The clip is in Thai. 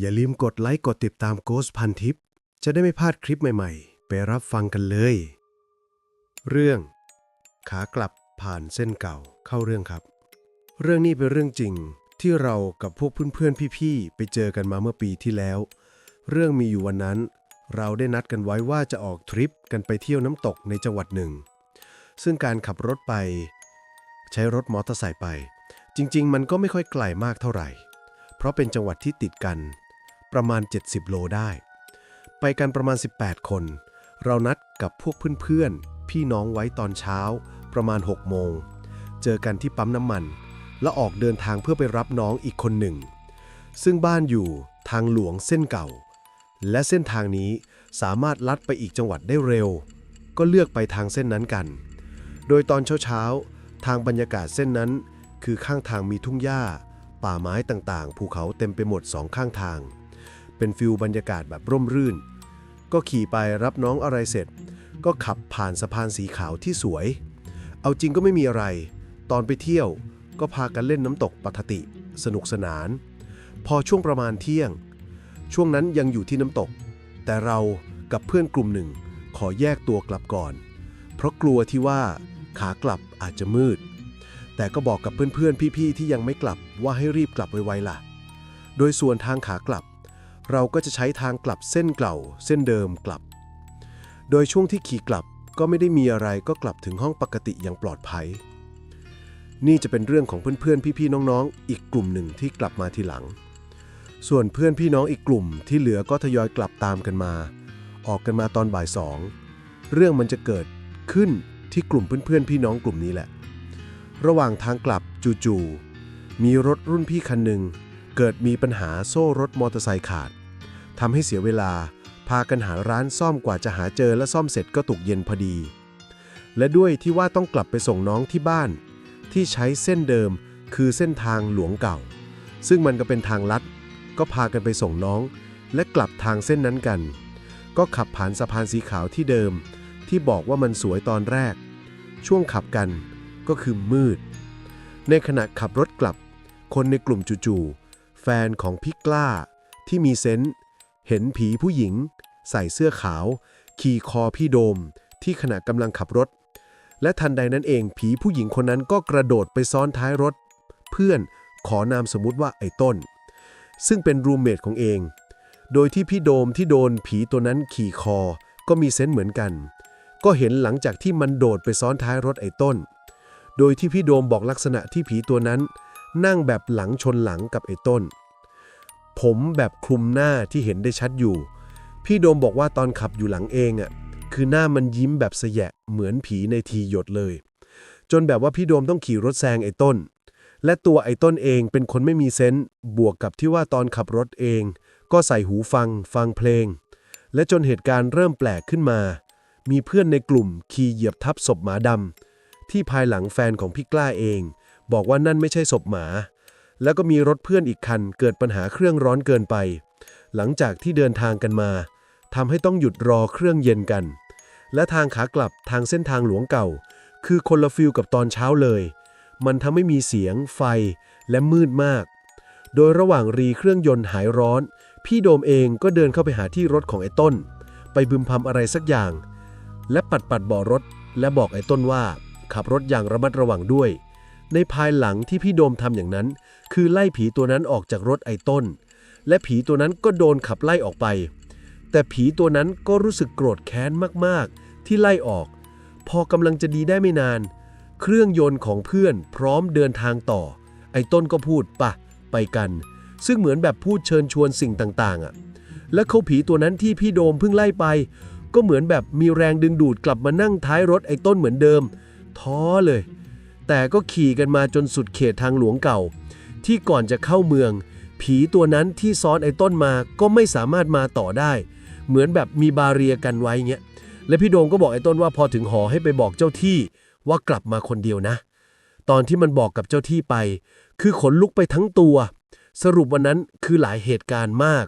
อย่าลืมกดไลค์กดติดตามโกสพันทิป จะได้ไม่พลาดคลิปใหม่ๆ ไปรับฟังกันเลย เรื่อง ขากลับผ่านเส้นเก่าเข้าเรื่องครับ เรื่องนี้เป็นเรื่องจริงที่เรากับพวกเพื่อนๆพี่ๆไปเจอกันมาเมื่อปีที่แล้ว เรื่องมีอยู่วันนั้น เราได้นัดกันไว้ว่าจะออกทริปกันไปเที่ยวน้ำตกในจังหวัดหนึ่ง ซึ่งการขับรถไป ใช้รถมอเตอร์ไซค์ไป จริง ๆ มันก็ไม่ค่อยไกลมากเท่าไหร่ เพราะเป็นจังหวัดที่ติดกัน ประมาณ 70 โลได้ ไปกันประมาณ 18 คน เรานัดกับพวกเพื่อนๆ พี่น้องไว้ตอนเช้า ประมาณ 6 โมง เจอกันที่ปั๊มน้ำมัน แล้วออกเดินทางเพื่อไปรับน้องอีกคนหนึ่ง ซึ่งบ้านอยู่ทางหลวงเส้นเก่า และเส้นทางนี้สามารถลัดไปอีกจังหวัดได้เร็ว ก็เลือกไปทางเส้นนั้นกัน โดยตอนเช้าๆ ทางบรรยากาศเส้นนั้น คือข้างทางมีทุ่งหญ้า ป่าไม้ต่างๆ ภูเขาเต็มไปหมดสองข้างทาง เป็นฟิลบรรยากาศแบบร่มรื่น ก็ขี่ไปรับน้องอะไรเสร็จ ก็ขับผ่านสะพานสีขาวที่สวย เอาจริงก็ไม่มีอะไร ตอนไปเที่ยวก็พากันเล่นน้ำตกปกติ สนุกสนาน พอช่วงประมาณเที่ยง ช่วงนั้นยังอยู่ที่น้ำตก แต่เรากับเพื่อนกลุ่มหนึ่ง ขอแยกตัวกลับก่อน เพราะกลัวที่ว่าขากลับอาจจะมืด แต่ก็บอกกับเพื่อนๆ พี่ๆ ที่ยังไม่กลับว่าให้รีบกลับไวๆล่ะ โดยส่วนทางขากลับ เราก็จะใช้ทางกลับเส้นเก่า เส้นเดิมกลับ โดยช่วงที่ขี่กลับก็ไม่ได้มีอะไรก็กลับถึงห้องปกติอย่างปลอดภัย นี่จะเป็นเรื่องของเพื่อนๆพี่ๆน้องๆ อีกกลุ่มหนึ่งที่กลับมาทีหลัง ส่วนเพื่อนพี่น้องอีกกลุ่มที่เหลือก็ทยอยกลับตามกันมา ออกกันมาตอนบ่ายสองเรื่องมันจะเกิดขึ้นที่กลุ่มเพื่อนๆพี่น้องกลุ่มนี้แหละ ระหว่างทางกลับจู่ๆมีรถรุ่นพี่คันหนึ่ง เกิดมีปัญหาโซ่รถมอเตอร์ไซค์ขาดทำให้เสียเวลา พากันหาร้านซ่อมกว่าจะหาเจอและซ่อมเสร็จก็ตกเย็นพอดี และด้วยที่ว่าต้องกลับไปส่งน้องที่บ้าน ที่ใช้เส้นเดิมคือเส้นทางหลวงเก่า ซึ่งมันก็เป็นทางลัด ก็พากันไปส่งน้อง และกลับทางเส้นนั้นกัน ก็ขับผ่านสะพานสีขาวที่เดิม ที่บอกว่ามันสวยตอนแรก ช่วงขับกันก็คือมืด ในขณะขับรถกลับ คนในกลุ่มจู่ๆ แฟนของพี่กล้า ที่มีเซนส์เห็นผีผู้หญิง ใส่เสื้อขาว ขี่คอพี่โดม ที่ขณะกำลังขับรถ และทันใดนั้นเองผีผู้หญิงคนนั้นก็กระโดดไปซ้อนท้ายรถ เพื่อนขอนามสมมุติว่าไอ้ต้น ซึ่งเป็นรูมเมทของเอง โดยที่พี่โดมที่โดนผีตัวนั้นขี่คอ ก็มีเซนส์เหมือนกัน ก็เห็นหลังจากที่มันโดดไปซ้อนท้ายรถไอ้ต้น โดยที่พี่โดมบอกลักษณะที่ผีตัวนั้น นั่งแบบหลังชนหลังกับไอ้ต้น ผมแบบคลุมหน้าที่เห็นได้ชัดอยู่ พี่โดมบอกว่าตอนขับอยู่หลังเองอะคือหน้ามันยิ้มแบบเสยะเหมือนผีในทีหยดเลย จนแบบว่าพี่โดมต้องขี่รถแซงไอ้ต้น และตัวไอ้ต้นเองเป็นคนไม่มีเซนส์บวกกับที่ว่าตอนขับรถเอง ก็ใส่หูฟัง ฟังเพลง และจนเหตุการณ์เริ่มแปลกขึ้นมา มีเพื่อนในกลุ่มขี่เหยียบทับศพหมาดำที่ภายหลังแฟนของพี่กล้าเอง บอกว่านั่นไม่ใช่ศพหมา แล้วก็มีรถเพื่อนอีกคันเกิดปัญหาเครื่องร้อนเกินไป หลังจากที่เดินทางกันมาทำให้ต้องหยุดรอเครื่องเย็นกัน และทางขากลับทางเส้นทางหลวงเก่า คือคนละฟิลกับตอนเช้าเลย มันทำให้มีเสียง ไฟ และมืดมาก โดยระหว่างรีเครื่องยนต์หายร้อน พี่โดมเองก็เดินเข้าไปหาที่รถของไอ้ต้น ไปบึมพำอะไรสักอย่าง และปัดปัดเบาะรถ และบอกไอ้ต้นว่า ขับรถอย่างระมัดระวังด้วย ในภายหลังที่พี่โดมทำอย่างนั้น คือไล่ผีตัวนั้นออกจากรถไอ้ต้น และผีตัวนั้นก็โดนขับไล่ออกไป แต่ผีตัวนั้นก็รู้สึกโกรธแค้นมากๆ ที่ไล่ออก พอกำลังจะดีได้ไม่นาน เครื่องยนต์ของเพื่อนพร้อมเดินทางต่อ ไอ้ต้นก็พูดปะไปกัน ซึ่งเหมือนแบบพูดเชิญชวนสิ่งต่างๆอะและเขาผีตัวนั้นที่พี่โดมเพิ่งไล่ไป ก็เหมือนแบบมีแรงดึงดูดกลับมานั่งท้ายรถไอ้ต้นเหมือนเดิม ท้อเลย แต่ก็ขี่กันมาจนสุดเขตทางหลวงเก่า ที่ก่อนจะเข้าเมือง ผีตัวนั้นที่ซ้อนไอ้ต้นมาก็ไม่สามารถมาต่อได้ เหมือนแบบมีบาเรียกันไว้เงี้ยและพี่โดมก็บอกไอ้ต้นว่าพอถึงหอให้ไปบอกเจ้าที่ว่ากลับมาคนเดียวนะ ตอนที่มันบอกกับเจ้าที่ไป คือขนลุกไปทั้งตัว สรุปวันนั้นคือหลายเหตุการณ์มาก